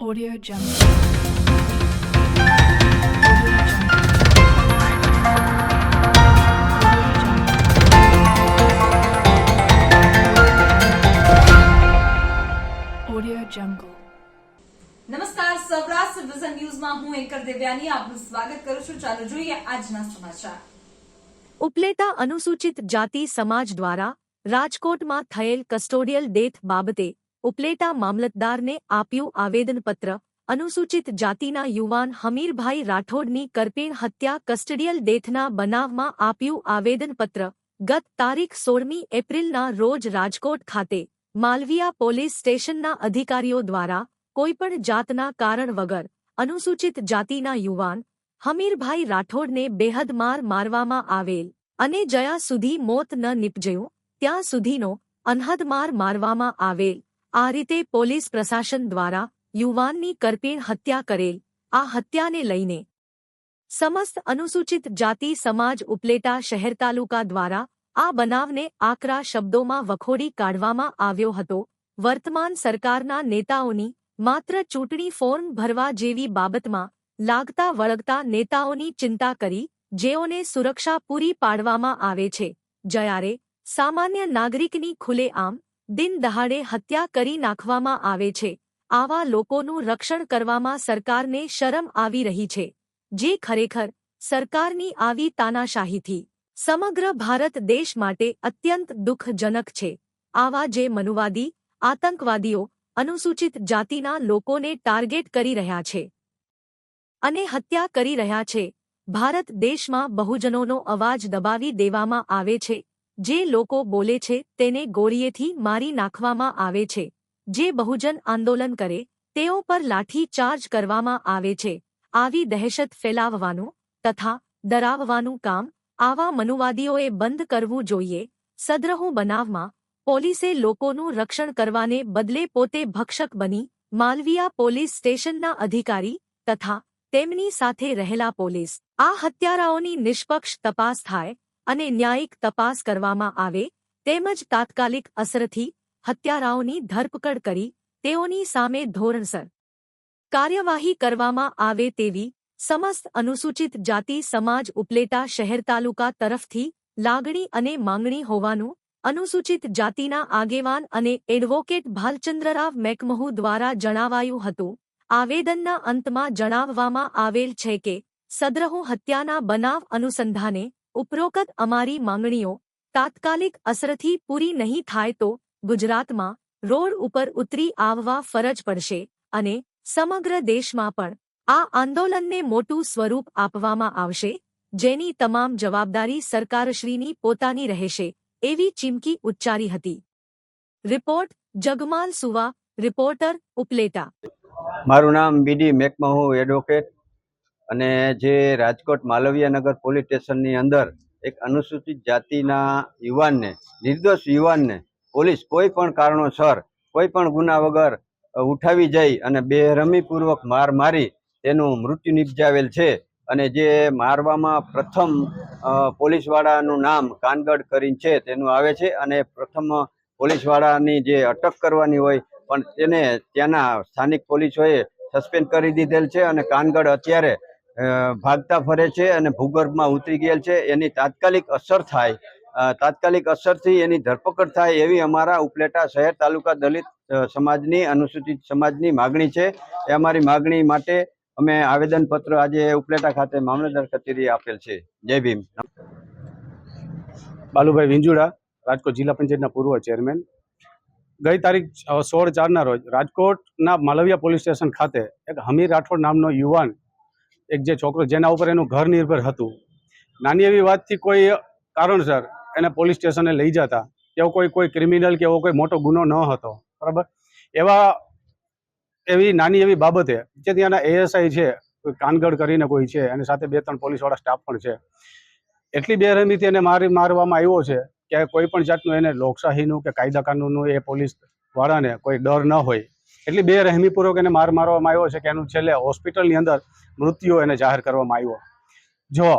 Audio Jungle. Audio Jungle. Audio Jungle. નમસ્કાર Saurashtra vision ન્યૂઝમાં હું એન્કર દેવ્યાની આપનું સ્વાગત કરું છું ચાલો જોઈએ આજના સમાચાર ઉપલેટા અનુસૂચિત જાતિ સમાજ દ્વારા રાજકોટમાં થયેલ કસ્ટોડિયલ ડેથ બાબતે ઉપલેટા મામલતદારને આપ્યું આવેદનપત્ર, અનુસૂચિત જાતિના યુવાન હમીરભાઈ રાઠોડની કરપીણ હત્યા કસ્ટડિયલ ડેથના બનાવમાં આપ્યું આવેદનપત્ર, ગત તારીખ સોળમી એપ્રિલના રોજ રાજકોટ ખાતે, માલવિયા પોલીસ સ્ટેશનના અધિકારીઓ દ્વારા, કોઈપણ જાતના કારણ વગર, અનુસૂચિત જાતિના યુવાન, હમીરભાઈ રાઠોડને બેહદ માર મારવામાં આવેલ, અને જયા સુધી મોત ન નીપજ્યું, ત્યાં સુધીનો અનહદ માર મારવામાં આવેલ. આ રીતે પોલીસ પ્રશાસન દ્વારા યુવાનની કરપીણ હત્યા કરેલ. આ હત્યાને લઈને સમસ્ત અનુસૂચિત જાતિ સમાજ ઉપલેટા શહેર તાલુકા દ્વારા આ બનાવને આકરા શબ્દોમાં વખોડી કાઢવામાં આવ્યો હતો. વર્તમાન સરકારના નેતાઓની માત્ર ચૂંટણી ફોર્મ ભરવા જેવી બાબતમાં લાગતા વળગતા નેતાઓની ચિંતા કરી જેઓને સુરક્ષા પૂરી પાડવામાં આવે છે. જયારે સામાન્ય નાગરિકની ખુલ્લેઆમ દિન દહાડે હત્યા કરી નાખવામાં આવે છે. આવા લોકોનું રક્ષણ કરવામાં સરકારને શરમ આવી રહી છે. જે ખરેખર સરકારની આવી તાનાશાહીથી સમગ્ર ભારત દેશ માટે અત્યંત દુઃખજનક છે. આવા જે મનુવાદી, આતંકવાદીઓ, અનુસૂચિત જાતિના લોકોને ટાર્ગેટ કરી રહ્યા છે અને હત્યા કરી રહ્યા છે. ભારત દેશમાં બહુજનોનો અવાજ દબાવી દેવામાં આવે છે. જે લોકો બોલે છે તેને ગોળીએથી મારી નાખવામાં આવે છે. જે બહુજન આંદોલન કરે, તેઓ પર લાઠી ચાર્જ કરવામાં આવે છે. આવી દહેશત ફેલાવવાનું તથા ડરાવવાનું કામ આવા મનુવાદીઓએ બંધ કરવું જોઈએ. સદ્રહુ બનાવમાં પોલીસે લોકોનું રક્ષણ કરવાને બદલે પોતે ભક્ષક બની માલવિયા પોલીસ સ્ટેશનના અધિકારી તથા તેમની સાથે રહેલા પોલીસ. આ હત્યારાઓની નિષ્પક્ષ તપાસ થાય અને ન્યાયિક તપાસ કરવામાં આવે, તેમજ તાત્કાલિક અસરથી હત્યારાઓની ધરપકડ કરી તેઓની સામે ધોરણસર કાર્યવાહી કરવામાં આવે તેવી સમસ્ત અનુસૂચિત જાતિ સમાજ ઉપલેટા શહેર તાલુકા તરફથી લાગણી અને માંગણી હોવાનું અનુસૂચિત જાતિના આગેવાન અને એડવોકેટ ભાલચંદ્રરાવ મેકમહુ દ્વારા જણાવાયું હતું. આવેદનના અંતમાં જણાવવામાં આવેલ છે કે, સદ્રહુ હત્યાના બનાવ અનુસંધાને ઉપરોક્ત અમારી માંગણીઓ તાત્કાલિક અસરથી પૂરી નહીં થાય તો ગુજરાતમાં રોડ ઉપર ઉતરી આવવા ફરજ પડશે અને સમગ્ર દેશમાં પણ આ આંદોલનને મોટું સ્વરૂપ આપવામાં આવશે, જેની તમામ જવાબદારી સરકારશ્રીની પોતાની રહેશે, એવી ચીમકી ઉચ્ચારી હતી. રિપોર્ટ જગમાલ સુવા, રિપોર્ટર ઉપલેટા. મારું નામ બીડી મેકમહુ એડવોકેટ અને જે રાજકોટ માલવીયાનગર પોલીસ સ્ટેશનની અંદર એક અનુસૂચિત જાતિના યુવાનને, નિર્દોષ યુવાનને પોલીસ કોઈ પણ કારણોસર, કોઈ પણ ગુના વગર ઉઠાવી જઈ અને બેરમીપૂર્વક માર મારી તેનું મૃત્યુ નિપજાવેલ છે અને જે મારવામાં પ્રથમ પોલીસવાળાનું નામ કાનગડ કરીને છે તેનું આવે છે અને પ્રથમ પોલીસવાળાની જે અટક કરવાની હોય પણ તેને ત્યાંના સ્થાનિક પોલીસોએ સસ્પેન્ડ કરી દીધેલ છે અને કાનગડ અત્યારે ભાગતા ફરે છે અને ભૂગર્ભમાં ઉતરી ગયેલ છે. એની તાત્કાલિક અસર થાય તાત્કાલિક અસરથી એની ધરપકડ થાય એવી અમારા ઉપલેટા શહેર તાલુકા દલિત સમાજની અનુસૂચિત સમાજની માગણી છે. એ અમારી માગણી માટે અમે આવેદનપત્ર આજે ઉપલેટા ખાતે મામલતદાર કચેરીએ આપેલ છે. જય ભીમ. બાલુભાઈ વિંજુડા, રાજકોટ જિલ્લા પંચાયતના પૂર્વ ચેરમેન. ગઈ તારીખ સોળ ચારના રોજ રાજકોટના માલવિયા પોલીસ સ્ટેશન ખાતે એક હમીર રાઠોડ નામનો યુવાન એક જે છોકરો, જેના ઉપર એનું ઘર નિર્ભર હતું. નાની એવી વાતથી કોઈ કારણસર એને પોલીસ સ્ટેશને લઈ જતા. એવો કોઈ કોઈ ક્રિમિનલ કે એવો કોઈ મોટો ગુનો ન હતો. બરાબર? એવા એવી નાની એવી બાબતે, જે ત્યાંના એએસઆઈ છે, કોઈ કાનગડ કરીને કોઈ છે અને સાથે બે, ત્રણ પોલીસવાળા સ્ટાફ પણ છે. એટલી બેરહમીથી એને મારી, મારવામાં આવ્યો છે કે કોઈ પણ જાતનું એને લોકશાહીનું કે કાયદા કાનૂનનું એ પોલીસ વાળાને કોઈ ડર ન હોય. એટલી બેરહેમીપૂર્વક એને માર મારવામાં આવ્યો છે કે એનું છેલ્લે હોસ્પિટલની અંદર મૃત્યુ એને જાહેર કરવામાં આવ્યો. જો,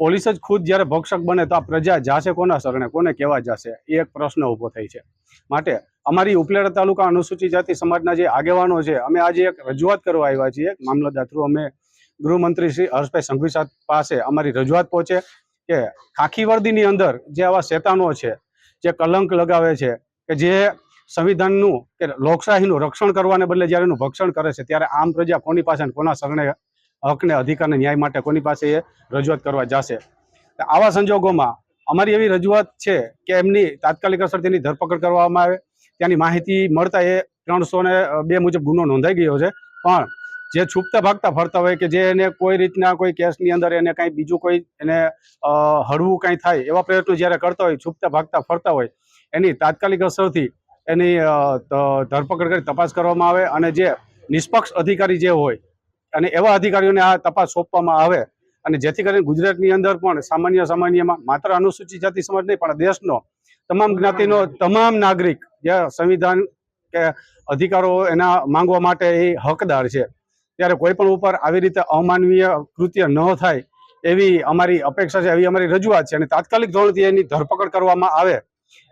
પોલીસ જ ખુદ જ્યારે ભક્ષક બને તો આ પ્રજા જાશે કોના શરણે? કોને કહેવા જશે? એ એક પ્રશ્ન ઊભો થઈ છે. માટે અમારી ઉપલેટા તાલુકા અનુસૂચિત જાતિ સમાજના જે આગેવાનો છે, અમે આજે એક રજૂઆત કરવા આવ્યા છીએ. મામલતદાર થ્રુ અમે ગૃહમંત્રી શ્રી હર્ષભાઈ સંઘવી પાસે અમારી રજૂઆત પહોંચે કે ખાખી વર્દીની અંદર જે આવા શેતાનો છે, જે કલંક લગાવે છે, કે જે સંવિધાનનું કે લોકશાહીનું રક્ષણ કરવાને બદલે જ્યારે એનું ભક્ષણ કરે છે, ત્યારે આમ પ્રજા કોની પાસે કોના શરણે હકને અધિકારને ન્યાય માટે કોની પાસે એ રજૂઆત કરવા જશે? આવા સંજોગોમાં અમારી એવી રજૂઆત છે કે એમની તાત્કાલિક અસર તેની ધરપકડ કરવામાં આવે. ત્યાંની માહિતી મળતા એ ત્રણસો ને બે મુજબ ગુનો નોંધાઈ ગયો છે. પણ જે છૂપતા ભાગતા ફરતા હોય કે જે એને કોઈ રીતના કોઈ કેસની અંદર એને કાંઈ બીજું કોઈ એને હળવું કાંઈ થાય એવા પ્રયત્નો જ્યારે કરતા હોય, છૂપતા ભાગતા ફરતા હોય, એની તાત્કાલિક અસરથી એની ધરપકડ કરી તપાસ કરવામાં આવે અને જે નિષ્પક્ષ અધિકારી જે હોય અને એવા અધિકારીઓને આ તપાસ સોંપવામાં આવે અને જેથી કરીને ગુજરાતની અંદર પણ સામાન્ય સામાન્યમાં માત્ર અનુસૂચિત જાતિ સમાજ નહીં, પણ દેશનો તમામ જ્ઞાતિનો તમામ નાગરિક જે સંવિધાન કે અધિકારો એના માંગવા માટે એ હકદાર છે. ત્યારે કોઈ પણ ઉપર આવી રીતે અમાનવીય કૃત્ય ન થાય એવી અમારી અપેક્ષા છે, એવી અમારી રજૂઆત છે અને તાત્કાલિક ધોરણથી એની ધરપકડ કરવામાં આવે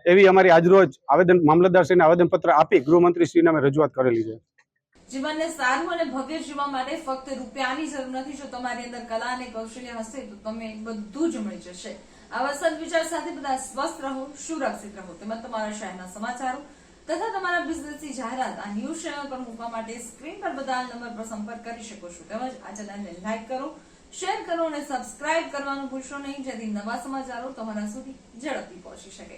એવી અમારી આજરોજ આવેદન મામલતદારશ્રીને આવેદનપત્ર આપી ગૃહમંત્રીશ્રીને અમે રજૂઆત કરેલી છે. જીવનને સારું અને ભવ્ય જીવવા માટે ફક્ત રૂપિયાની જરૂર નથી. જો તમારી અંદર કલા અને કૌશલ્ય હશે તો તમે બધું જ મળી જશે. આવા સદવિચાર સાથે બધા સ્વસ્થ રહો, સુરક્ષિત રહો. તેમજ તમારા શહેરના સમાચારો તથા તમારા બિઝનેસની જાહેરાત, આ ન્યૂઝ ચેનલ પર મૂકવા માટે સ્ક્રીન પર બધા નંબર પર સંપર્ક કરી શકો છો. તેમજ આ ચેનલને લાઇક કરો, શેર કરો અને સબસ્ક્રાઇબ કરવાનું ભૂલશો નહીં, જેથી નવા સમાચારો તમારા સુધી ઝડપથી પહોંચી શકે.